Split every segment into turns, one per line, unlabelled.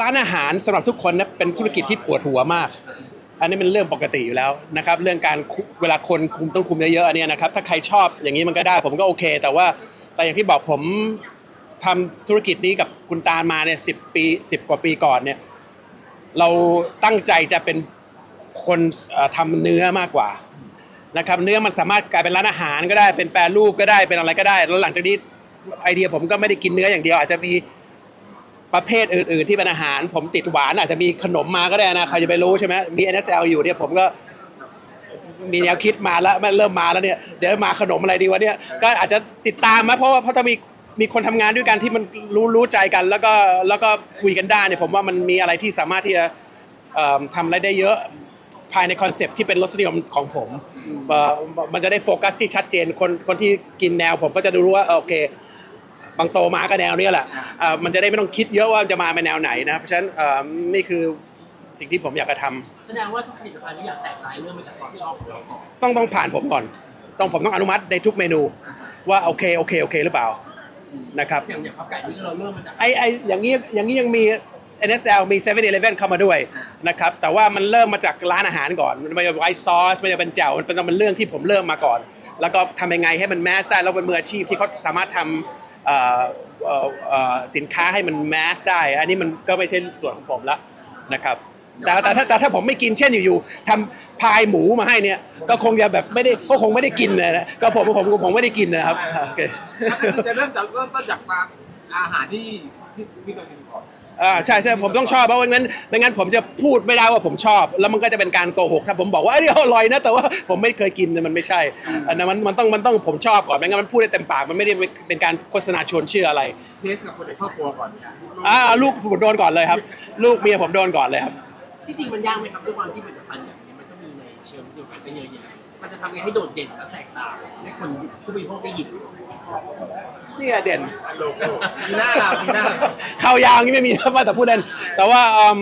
ร้านอาหารสำหรับทุกคนนะเป็นธุรกิจที่ปวดหัวมาก อันนี้เป็นเรื่องปกติอยู่แล้วนะครับ เรื่องการเวลาคนคุมต้องคุมเยอะๆอันนี้นะครับ ถ้าใครชอบอย่างนี้มันก็ได้ ผมก็โอเค แต่ว่าแต่อย่างที่บอกผมทำธุรกิจนี้กับคุณตาลมาเนี่ยสิปีสิบกว่าปีก่อนเนี่ยเราตั้งใจจะเป็นคนเอ่อทำเนื้อมากกว่านะครับเนื้อมันสามารถกลายเป็นร้านอาหารก็ได้เป็นแปรรูปก็ได้เป็นอะไรก็ได้ แล้วหลังจากนี้ไอเดียผมก็ไม่ได้กินเนื้ออย่างเดียว อาจจะมี ประเภทอื่น ๆ ที่เป็นอาหาร ผมติดหวานอาจจะมีขนมมาก็ได้นะใครจะไปรู้ใช่ไหมมี NSL อยู่เนี่ยผมก็มีแนวคิดมาแล้วมันเริ่มมาแล้วเนี่ยเดี๋ยวมาขนมอะไรดีวะเนี่ยก็อาจจะติดตามไหมเพราะว่าเพราะถ้ามีมีคนทำงานด้วยกันที่มันรู้รู้ใจกัน แล้วก็แล้วก็คุยกันได้เนี่ยผมว่ามันมีอะไรที่สามารถที่จะทำอะไรได้เยอะภายในคอนเซปที่เป็นรสนิยมของผมมันจะได้โฟกัสที่ชัดเจนคนคนที่กินแนวผมก็จะรู้ว่าโอเค บางโตมาก็แนวเนี้ยแหละเอ่อมันจะได้ไม่ต้องคิดเยอะว่าจะมาเป็นแนวไหนนะเพราะฉะนั้นเอ่อนี่คือสิ่งที่ผมอยากจะทำ
แสดงว่าทุกผลิตภัณฑ์ทุกอย่างแตกลายเรื่องมาจากความชอบของเราก่อน
ต้องต้องผ่านผมก่อน ต้องผมต้องอนุมัติในทุกเมนูว่าโอเคโอเคโอเคหรือเปล่านะครับ
อย่างอย่างพับไก่นี่เราเริ่มมาจาก
ไอไออย่างนี้อย่างนี้ยังมี NSL มี7 e เ e ่ e เข้ามาด้วยนะครับแต่ว่ามันเริ่มมาจากร้านอาหารก่อน มันไม่ใช่ไวซอสไม่ใช่เป็นแจ่วมันเป็นมันเรื่องที่ผมเริ่มมาก่อน แล้วก็ทำยังไงให้มันแมสได้แล้วเป็นมืออาชีพที่เขาสามารถทำ สินค้าให้มันแมสได้ อันนี้มันก็ไม่ใช่ส่วนของผมละนะครับแต่แต่ถ้าแต่ถ้าผมไม่กินเช่นอยู่ๆทำพายหมูมาให้เนี่ย ก็คงจะแบบไม่ได้ก็คงไม่ได้กินนะก็ผมผมผมไม่ได้กินนะครับโอเค
จะเริ่มจากเริ่มต้นจากอาหารที่ที่พี่ตัวเองก่ อน
อ่าใช่ใช่ผมต้องชอบเพราะว่างั้นไม่งั้นผมจะพูดไม่ได้ว่าผมชอบ แล้วมันก็จะเป็นการโกหกถ้าผมบอกว่าไอ้ยนี่อร่อยนะแต่ว่าผมไม่เคยกินเนี่ยมันไม่ใช่อันนั้นมันมันต้องมันต้องผมชอบก่อนไม่งั้นมันพูดได้เต็มปากมันไม่ได้เป็นการโฆษณาชวนเชื่ออะไร
เทสกับคนในครอบครัวก่อน
อ่าลูกผมโดนก่อนเลยครับ ลูกเมียผมโดนก่อนเลยครับ
ที่จริงมันยากไหมครับด้วยความที่ผลิตภัณฑ์อย่างนี้มันก็มีในเชิงเดียวกันก็เยอะแยะมันจะทำไงให้โดดเด่นและแตกต่างให้คนผู้บริโภคได้หยิบ
นี่เด่น
โลโก้มีหน้าเรามีหน้า
ข่าวยาวนี่ไม่มีนะว่าแต่พูดเล่นแต่ว่าอืม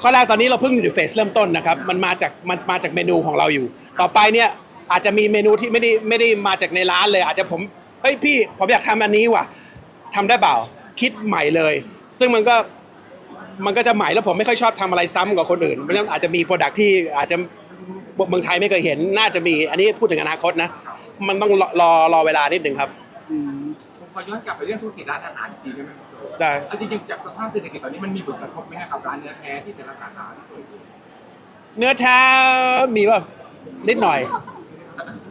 ข้อแรกตอนนี้เราเพิ่งอยู่ในเฟสเริ่มต้นนะครับ มันมาจากมันมาจากเมนูของเราอยู่ ต่อไปเนี่ยอาจจะมีเมนูที่ไม่ได้ไม่ได้มาจากในร้านเลย อาจจะผมเฮ้ยพี่ผมอยากทำอันนี้ว่ะทำได้เปล่าคิดใหม่เลย ซึ่งมันก็มันก็จะใหม่แล้วผมไม่ค่อยชอบทำอะไรซ้ำกับคนอื่นเพราะฉะนั้นอาจจะมีโปรดักที่อาจจะเมืองไทยไม่เคยเห็นน่าจะมีอันนี้พูดถึงอนาคตนะ มันต้องรอรอรอเวลานิดหนึ่งครับ
ผมขอย้อนกลับไปเรื่องธุรกิจร้านอาหารอีกทีได้ไหมครับโจ
ได้
เอาจริงๆจากสภาพเศรษฐกิจตอนนี้มันมีผลกระทบไหมครับกับร้านเนื้อแท้ที่แต่ละสาขาที่เปิดอยู่
เนื้อแท้มีว่านิดหน่อย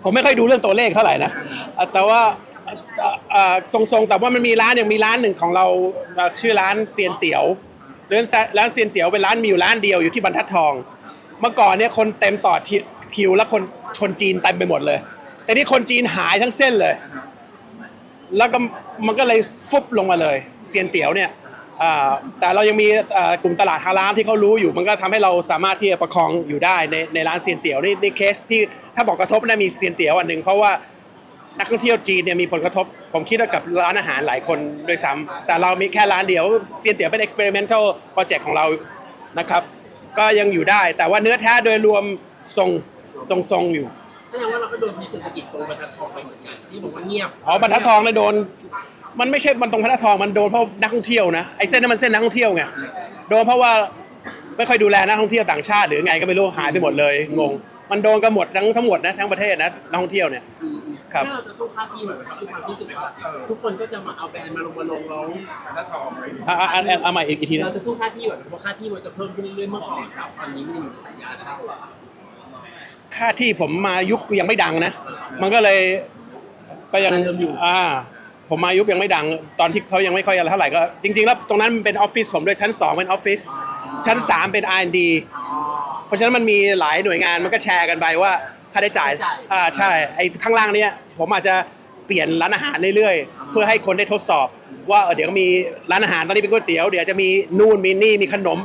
ผมไม่ค่อยดูเรื่องตัวเลขเท่าไหร่นะอะแต่ว่าเอ่อเอ่อทรงๆ แต่ว่ามันมีร้านอย่างมีร้านหนึ่งของเราเอ่อชื่อร้านเซียนเตี๋ยวร้านร้านเซียนเตี๋ยวเป็นร้านมีอยู่ร้านเดียวอยู่ที่บรรทัดทอง เมื่อก่อนเนี่ยคนเต็มต่อที่คิวแล้วคนคนจีนเต็มไปหมดเลย แต่นี่คนจีนหายทั้งเส้นเลย แล้วก็มันก็เลยฟุบลงมาเลยเซียนเตี๋ยวเนี่ยแต่เรายังมีกลุ่มตลาดฮาลาลที่เขารู้อยู่มันก็ทำให้เราสามารถที่จะประคองอยู่ได้ในในร้านเซียนเตี๋ยวนี่ในเคสที่ถ้าบอกกระทบน่ามีเซียนเตี๋ยวอันหนึ่งเพราะว่านักท่องเที่ยวจีนเนี่ยมีผลกระทบ ผมคิดว่ากับร้านอาหารหลายคนโดยซ้ำแต่เรามีแค่ร้านเดียวเซียนเตี๋ยวเป็น experimental project ของเรานะครับ ก็ยังอยู่ได้แต่ว่าเนื้อแท้โดยรวมทรงทรงทรงอยู่
แสดงว่าเราก็โดนพิษเศรษฐกิจตรงบรรทัดทองไปเหมือนกันที่บอกว่าเงียบ
อ๋อบรรทัดทองเลยโดน มันไม่ใช่มันตรงบรรทัดทองมันโดนเพราะนักท่องเที่ยวนะไอ้เส้นนั้นมันเส้นนักท่องเที่ยวไงโดนเพราะว่าไม่ค่อยดูแลนักท่องเที่ยวต่างชาติหรือไงก็ไม่รู้หายไปหมดเลยงง มันโดนกันหมดทั้งทั้งหมดนะทั้งประเทศนะนักท่องเที่ยวเนี่ย ครับ
ถ้าเราจะสู้ค่าที่แบบทุกความที่รู้สึกว่าทุกคนก็จะมาเอาแบรนด์มาลงมาลงเรา
ร้านทองอะไรอย่างเงี้ย
อะอะอะอะเอาใหม่อีกอีกทีนะ
เราจะสู้ค่าที่แบบเพราะค่าที่มันจะเพิ่มขึ้นเรื่อยๆเมื่อก่อนครับตอนนี้มันยังมีสัญญาเช่า
ค่าที่ผมมายุคยังไม่ดังนะ มันก็เลยก็ยัง
เดิมอยู่
อ่า ผมมายุคยังไม่ดัง ตอนที่เขายังไม่ค่อยอะไรเท่าไหร่ก็จริง ๆ แล้วตรงนั้นมันเป็นออฟฟิศผมด้วยชั้น 2 เป็นออฟฟิศชั้น 3 เป็น R&D เพราะฉะนั้นมันมีหลายหน่วยงานมันก็แชร์กันไปว่าค่าใช้จ่ายอ่าใช่ไอ้ข้างล่างเนี้ยผมอาจจะเปลี่ยนร้านอาหารเรื่อยๆ เพื่อให้คนได้ทดสอบ ว่าเออเดี๋ยวมีร้านอาหารตอนนี้เป็นก๋วยเตี๋ยวเดี๋ยวจะมีนู่นมีนี่มีขนม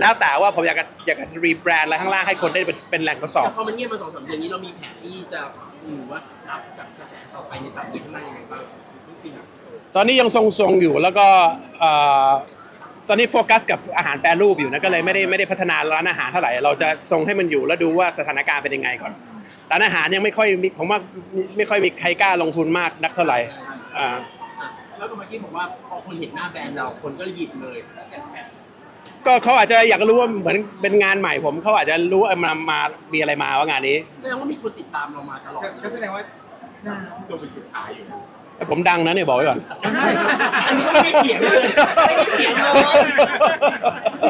แล้วแต่ว่าผมอยากจะอยากจะรีแบรนด์อะไรข้างล่างให้คนได้เป็นเป็นแหล่งทดสอบ
แต่พอมันเงียบมาสองสามเดือนนี้เรามีแผนที่จะหรือว่ารับกับกระแสต่อไปในสามเดือนข้างหน้ายังไงบ้างทุกปีนะ
ตอนนี้ยังทรงๆอยู่แล้วก็เอ่อตอนนี้โฟกัสกับอาหารแปรรูปอยู่นะก็เลยไม่ได้ไม่ได้พัฒนาร้านอาหารเท่าไหร่เราจะทรงให้มันอยู่แล้วดูว่าสถานการณ์เป็นยังไงก่อนร้านอาหารยังไม่ค่อยมีผมว่าไม่ค่อยมีใครกล้าลงทุนมากนักเท่าไหร่อ่า
อะแล้วก็เมื่อกี้บอกว่าพอคนเห็นหน้าแบรนด์เราคนก็หยิบเลย
ก็เขาอาจจะอยากรู้ว่าเหมือนเป็นงานใหม่ผมเขาอาจจะรู้ว่ามามามีอะไรมาว่างานนี้
แสดงว่ามีคนติดตามเรามาตลอด
ก็แสดงว่าหน้าพี่โดมเป็นจุดขายอยู่
แต่ผมดังนะเนี่ยบอกไว้ก่อน
ใช่อันนี้ก็ไม่ได้เถียงเลยไม่ได้เถียงเลย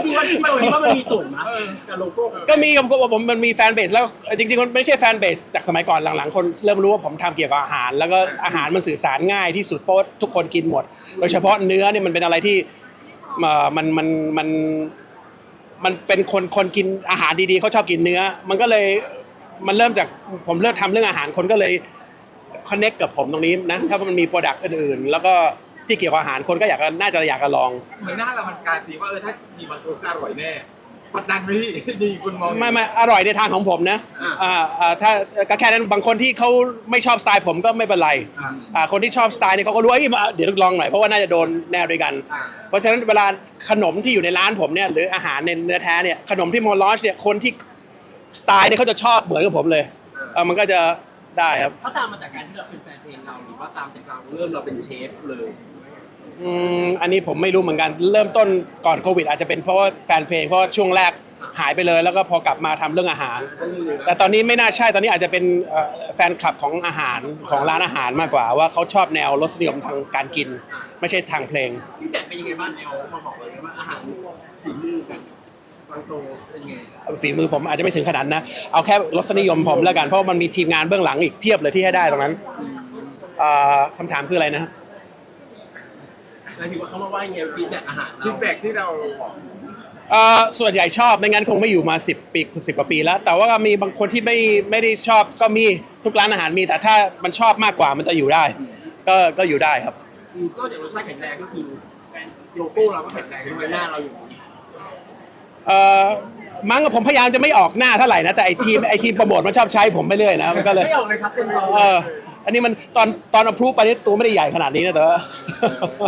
จริงๆว่าพี่โดยว่ามันมีส่วนมั้ยกับโลโก้กับ
ก็มีกับผมมันมีแฟนเบสแล้วจริงๆมันไม่ใช่แฟนเบสจากสมัยก่อนหลังๆ คนเริ่มรู้ว่าผมทำเกี่ยวกับอาหาร แล้วก็อาหารมันสื่อสารง่ายที่สุดเพราะว่าทุกคนกินหมด โดยเฉพาะเนื้อเนี่ยมันเป็นอะไรที่เอ่อ มันมันมันมันเป็นคนคนกินอาหารดีๆเขาชอบกินเนื้อ มันก็เลยมันเริ่มจากผมเริ่มทำเรื่องอาหารคนก็เลยคอนเน็กกับผมตรงนี้นะถ้ามันมีโปรดักต์อื่นๆ แล้วก็ที่เกี่ยวกับอาหารคนก็อยากน่าจะอยากจะลอง
เหมือนหน้าเรามันการันตีว่าเออถ้ามีบางคนก็อร่อยแน่ กดดันไหมพี่ดีคุณมอง
ไม่ไม่อร่อยในทางของผมนะอ่าอ่าถ้าก็แค่นั้นบางคนที่เขาไม่ชอบสไตล์ผมก็ไม่เป็นไร
อ่า
อ่าคนที่ชอบสไตล์นี้เขาก็รู้เอ้ยมาเดี๋ยวลองหน่อยเพราะว่าน่าจะโดนแนวเด้วยวกัน
อ่า
เพราะฉะนั้นเวลาขนมที่อยู่ในร้านผมเนี่ยหรืออาหารในเนื้อแท้เนี่ยขนมที่โมลอชเนี่ยคนที่สไตล์เนี่ยเขาจะชอบเหมือนกับผมเลยเออมันก็จะได้ครับ
เขาตามมาจากการที่เราเป็นแฟนเพลงเราหรือว่าตามจากเราเริ่มเราเป็นเชฟเลย
อืมอันนี้ผมไม่รู้เหมือนกัน เริ่มต้นก่อนโควิด อาจจะเป็นเพราะว่าแฟนเพลงเพราะว่าช่วงแรกหายไปเลย แล้วก็พอกลับมาทำเรื่องอาหาร
ก็เลย
แต่ตอนนี้ไม่น่าใช่ตอนนี้อาจจะเป็นเอ่อแฟนคลับของอาหารของร้านอาหารมากกว่า ว่าเขาชอบแนวรสนิยมทางการกิน ไม่ใช่ทางเพลง
พี่แต่เป็นยังไงบ้างแนวมาบอกเลยว่าอาหารสีมือกับบางโตเป็นยังไง
ฝีมือผมอาจจะไม่ถึงขนาดนั้นนะเอาแค่รสนิยมผมแล้วกัน เพราะว่ามันมีทีมงานเบื้องหลังอีกเพียบเลยที่ให้ได้ตรงนั้นเอ่อคำถามคืออะไรนะ
หมายถึงว่าเขามาว่ายังไงฟีดแบ็กอาหารเรา
ฟีดแบ็กที่เราบอก
เอ่อส่วนใหญ่ชอบไม่งั้นคงไม่อยู่มา 10 ปี10กว่าปีแล้ว แต่ว่าก็มีบางคนที่ไม่ไม่ได้ชอบก็มีทุกร้านอาหารมี แต่ถ้ามันชอบมากกว่ามันจะอยู่ได้ ก็ก็อยู่ได้ครับ
อืมก็จากรสชาติแข็งแรงก็คือโลโก้เราก็แข็งแรงด้วยหน้าเราอยู่
เอ่อมั้งผมพยายามจะไม่ออกหน้าเท่าไหร่นะแต่ไอทีมไอทีมโปรโมทมันชอบใช้ผมไปเรื่อยนะมันก็เลย
ไม่ออกเลยครับเต็มซอง
เออ อันนี้มันตอนตอนอพรูไปนี่ตัวไม่ได้ใหญ่ขนาดนี้นะแต่ว่า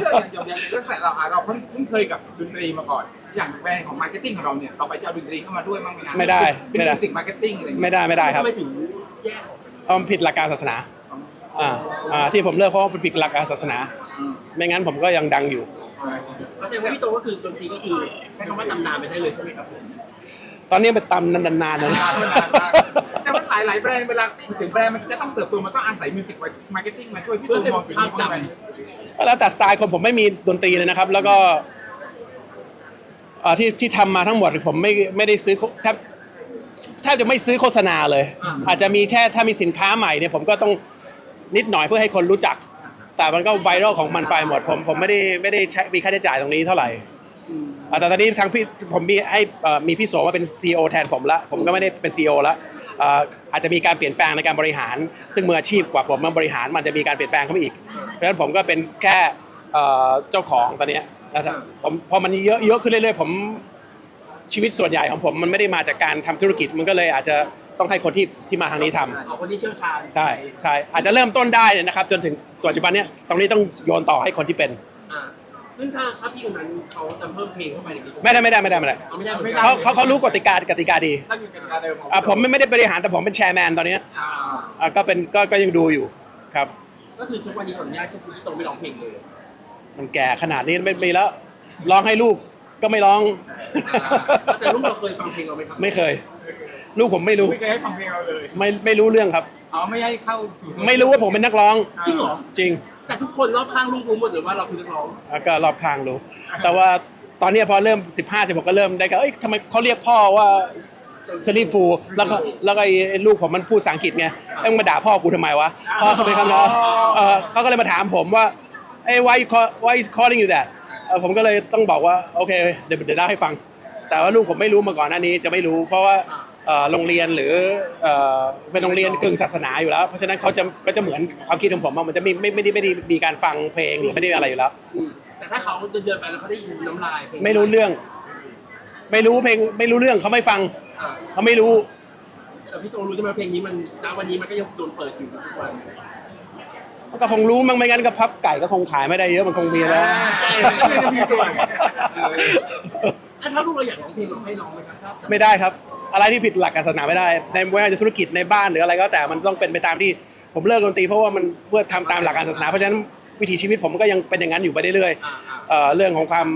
อย่างอย่างอย่างลักษณะเราอะเราคุ้นเคยกับดนตรีมาก่อน อย่างแบรนด์ของมาร์เก็ตติ้งของเราเนี่ยต่อไปจะเอาดนตรีเข้ามาด้วยมั้งไหมครับ
ไม่ได้
เป็น
ไม่ได้
มิวสิกมาร์เก็ตติ้งอะไรอย่าง
ไม่
เงี้ย
ได้ไม่ได้ครับ
ทำไมถึงแยกออกเป็น
เอามันผิดหลักการศาสนา อ่า อ่า ที่ผมเลิกเพราะว่ามันผิดหลักการศาสนาไม่งั้นผมก็ยังดังอยู่
ก็แสดงว่าพี่โตก็คือดนตรีก็คือใช้คำว่าตำนานไปได้เลยใช่ไหมครับผม
ตอนนี้ไปตำนานๆนะ
นานๆนานมากแต่ว่าห ลายหลายๆแบรนด์เวลาถึงแบรนด์มันจะต้องเติบโตมันต้องอาศัยมิวสิกมาร์เก็ตติ้งมาช่วยพี่ตูนมองถึงนี้บ้างไหม
แล้วแต่สไตล์คนผมไม่มีดนตรีเลยนะครับ แล้วก็เอ่อที่ที่ทำมาทั้งหมดผมไม่ไม่ได้ซื้อแทบแทบจะไม่ซื้อโฆษณาเลย อาจจะมีแค่ถ้ามีสินค้าใหม่เนี่ยผมก็ต้องนิดหน่อยเพื่อให้คนรู้จัก แต่มันก็ไวรัลของมันไปหมดผมผมไม่ได้ไม่ได้ใช้มีค่าใช้จ่ายตรงนี้เท่าไหร่ อ่าแต่ตอนนี้ทางพี่ผมมีให้เอ่อมีพี่โสมาเป็น CEO แทนผมละผมก็ไม่ได้เป็น CEO ละเอ่ออาจจะมีการเปลี่ยนแปลงในการบริหาร ซึ่งมืออาชีพกว่าผมมาบริหารมันจะมีการเปลี่ยนแปลงเข้ามาอีก เพราะฉะนั้นผมก็เป็นแค่เอ่อเจ้าของตอนเนี้ยนะครับผมพอมันเยอะเยอะขึ้นเรื่อยๆผม ชีวิตส่วนใหญ่ของผมมันไม่ได้มาจากการทำธุรกิจมันก็เลยอาจจะต้องให้คนที่ที่มาทางนี้ทำ
เอาคนที่เชี่ยวชาญ
ใช่ใช่อาจจะเริ่มต้นได้เนี่ยนะครับ จนถึงปัจจุบันเนี้ยตรงนี้ต้องโยนต่อให้คนที่เป็น
อ่า ซึ่งถ้าถ้าพี่คนนั้นเขาจะเพิ่มเพลงเข้าไปในนี้
ไม่ได้ไม่ได้ไม่ได้ไม่ได้
เอาไม่ได้เหมือนกั
เขาเขาเขารู้กติกากติกาดี
ตั้งอยู่กติกาเดิมของ
อะผมไม่ไม่ได้บริหารแต่ผมเป็นแชร์แมนตอนเนี้ย
อ่า
อะก็เป็นก็ก็ยังดูอยู่ครับ
ก็คือทุกวันนี้ขออนุญาตก็คือพี่โตไม่ร้องเพลงเลย
มันแก่ขนาดนี้ไม่มีแล้วร้องให้ลูกก็ไม่ร้อง
แต่ลูกเราเคยฟังเพลงเราไหมครับ
ไม่เคย ลูกผมไม่รู้
ไม่เคยให้ฟังเพลงเราเลย
ไม่ไม่รู้เรื่องครับ
อ๋อไม่ให้เข้าสู่
ไม่รู้ว่าผมเป็นนักร้อง
จริงเหรอ
จริง
แต่ทุกคนรอบข้างลูกรู้หมดเลยว่าเราคือนักร้อง
แล้วก็รอบข้างรู้ แต่ว่าตอนเนี้ยพอเริ่ม 15 16 ก็เริ่มได้ก็เอ้ยทำไมเขาเรียกพ่อว่าสลีฟูแล้วก็แล้วก็ไอ้ลูกผมมันพูดภาษาอังกฤษไงเอ้ยมึงมาด่าพ่อกูทำไมวะพ่อเขาเป็นคำน้องเออเขาก็เลยมาถามผมว่าเอ้ย why you call why is calling you that เออผมก็เลยต้องบอกว่าโอเคเดี๋ยวเดี๋ยวเล่าให้ฟัง แต่ว่าลูกผมไม่รู้มาก่อนหน้านี้จะไม่รู้ เพราะว่าเอ่อ โรงเรียนหรือเอ่อเป็นโรงเรียนกึ่งศาสนาอยู่แล้ว เพราะฉะนั้นเขาจะก็จะเหมือนความคิดของผมว่ามันจะไม่ไม่ไม่ได้ไม่ได้มีการฟังเพลงหรือไม่ได้อะไรอยู่แล้ว
อืมแต่ถ้าเขาเดินเดินๆไปแล้วเขาได้ยินน้ำลายเพลง
ไม่รู้เรื่อง ไม่รู้เพลงไม่รู้เรื่องเขาไม่ฟัง
อ่า
เขาไม่รู้
แต่พี่โตรู้ใช่ไหมเพลงนี้มันณวันนี้มันก็ยังโดนเปิดอยู่ทุกวัน
มันก็คงรู้มั้งไม่งั้นก็พัฟไก่ก็คงขายไม่ได้เยอะมันคงมีแล้ว
ใช่มันก็ยังมีส่วนเออถ้าถ้าลูกเราอยากร้องเพลงเราให้ร้องไหมครับถ้า
ไม่ได้ครับ อะไรที่ผิดหลักการศาสนาไม่ได้ ในไม่ว่าจะธุรกิจในบ้านหรืออะไรก็แต่มันต้องเป็นไปตามที่ผมเลิกดนตรีเพราะว่ามันเพื่อทำตามหลักการศาสนาเพราะฉะนั้นวิถีชีวิตผมก็ยังเป็นอย่างนั้นอยู่ไปเรื่อยๆ
อ่าอ่า
เอ่อเรื่องของความ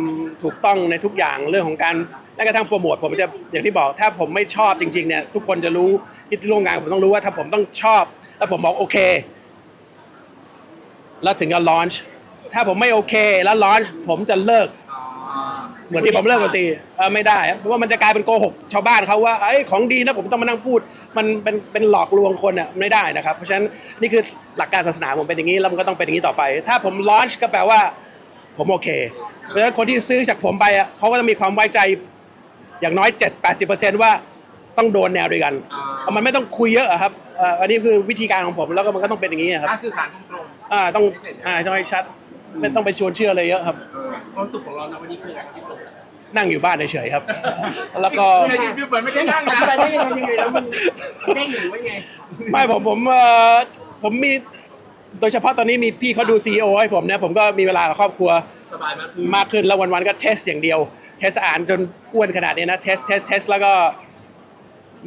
ถูกต้องในทุกอย่างเรื่องของการแม้กระทั่งโปรโมทผมจะอย่างที่บอกถ้าผมไม่ชอบจริงๆเนี่ยทุกคนจะรู้ที่ร่วมงานผมต้องรู้ว่าถ้าผมต้องชอบ แล้วผมบอกโอเค แล้วถึงจะลอนช์ถ้าผมไม่โอเคแล้วลอนช์ผมจะเลิก
อ๋อ
เหมือนที่ผมเลิกดนตรีเออไม่ได้เพราะว่ามันจะกลายเป็นโกหกชาวบ้านเขาว่าไอ้ยของดีนะผมต้องมานั่งพูด มันเป็นเป็นหลอกลวงคนอะไม่ได้นะครับ เพราะฉะนั้นนี่คือหลักการศาสนาผมเป็นอย่างนี้แล้วมันก็ต้องเป็นอย่างนี้ต่อไป ถ้าผมลอนช์ก็แปลว่าผมโอเคเพราะฉะนั้นคนที่ซื้อจากผมไปอะเขาก็จะมีความไว้ใจอย่างน้อย 7-80%ว่าต้องโดนแนวด้วยกันเอามันไม่ต้องคุยเยอะอะครับเอ่ออันนี้คือวิธีการของผมแล้วก็มันก็ต้องเป็นอย่างนี้อะครับ
การสื่อสารตรง
อ่าต้องอ่าต้องให้ชัดไม่ต้องไปชวนเชื่ออะไรเยอะครับ
เออ ความสุขของเรานะวันนี้คืออะไรครับพี่โต
นั่งอยู่บ้านเฉยๆครับ
ๆ
แล้วก็
เนี่ยดูเหมือนไม่ได้นั่ง
อ
นะ
ธิบายได้ยังไงยังไงแล้วมันเด้งหรือว่ายังไง
ไม่ผมผมเอ่อผมมีโดยเฉพาะตอนนี้มีพี่เขาดูซีอให้ผมเนี่ยผมก็มีเวลากับครอบครัว
สบายมากคือ
มากขึ้นแล้ววันๆก็เทสอย่างเดียว เทสอ่านจนอ้วนขนาดนี้นะเทสเทสเทสแล้วก็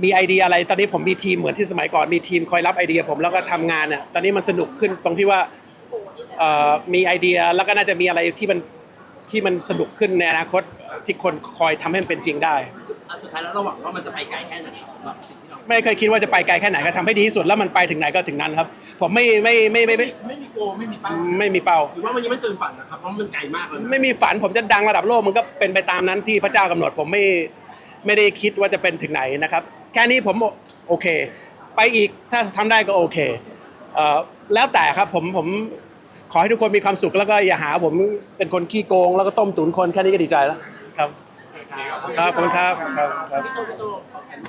มีไอเดียอะไร ตอนนี้ผมมีทีมเหมือนที่สมัยก่อนมีทีมคอยรับไอเดียผมแล้วก็ทำงานเนี่ยตอนนี้มันสนุกขึ้นตรงที่ว่าเอ่อมีไอเดียแล้วก็น่าจะมีอะไรที่มัน ที่มันสนุกขึ้นในอนาคตที่คนคอยทำให้มันเป็นจริงได้
อะสุดท้ายแล้วเราหวังว่ามันจะไปไกลแค่ไหนสำหรับสิ่งที่เรา
ไม่เคยคิดว่าจะไปไกลแค่ไหนก็ทำให้ดีที่สุดแล้วมันไปถึงไหนก็ถึงนั้นครับ ผมไม่ไม่ไม่ไม่ไม่
ไม่มีโกไม่มีเป้า
ไม่มีเป้า
หรือว่าวันนี้มันเกินฝันนะครับเพราะมันไกลมากเลยนะ
ไม่มีฝันผมจะดังระดับโลกมันก็เป็นไปตามนั้นที่พระเจ้ากำหนดผมไม่ไม่ได้คิดว่าจะเป็นถึงไหนนะครับ แค่นี้ผมโอเค ไปอีกถ้าทำได้ก็โอเคเอ่อแล้วแต่ครับผมผม ขอให้ทุกคนมีความสุขแล้วก็อย่าหาผมเป็นคนขี้โกง แล้วก็ต้มตุ๋นคนแค่นี้ก็ดีใจแล้วครับ ครับขอบคุณครับครับครับ
พี่โตพี่โตขอแขน